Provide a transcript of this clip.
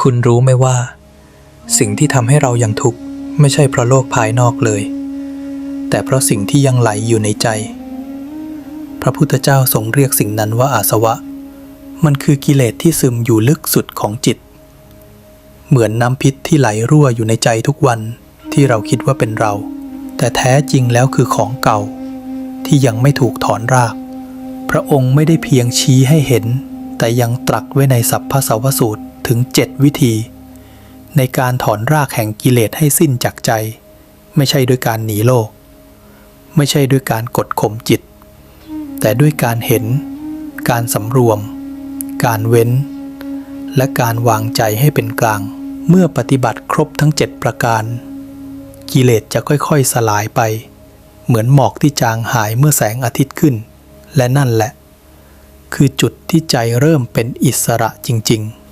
คุณรู้ไหมว่า สิ่งที่ทำให้เรายังทุกข์ไม่ใช่เพราะโลกภายนอกเลย แต่เพราะสิ่งที่ยังไหลอยู่ในใจ พระพุทธเจ้าทรงเรียกสิ่งนั้นว่าอาสวะ มันคือกิเลสที่ซึมอยู่ลึกสุดของจิต เหมือนน้ำพิษที่ไหลรั่วอยู่ในใจทุกวันที่เราคิดว่าเป็นเรา แต่แท้จริงแล้วคือของเก่า ที่ยังไม่ถูกถอนราก พระองค์ไม่ได้เพียงชี้ให้เห็น แต่ยังตรัสไว้ในสัพพสาวสูตร ถึงเจ็ดวิธี ในการถอนรากแห่งกิเลสให้สิ้นจากใจ ไม่ใช่ด้วยการหนีโลก ไม่ใช่ด้วยการกดข่มจิต แต่ด้วยการเห็น การสำรวม การเว้น และการวางใจให้เป็นกลาง เมื่อปฏิบัติครบทั้งเจ็ดประการ กิเลสจะค่อยๆสลายไป เหมือนหมอกที่จางหายเมื่อแสงอาทิตย์ขึ้น และนั่นแหละคือจุดที่ใจเริ่มเป็นอิสระจริง ๆ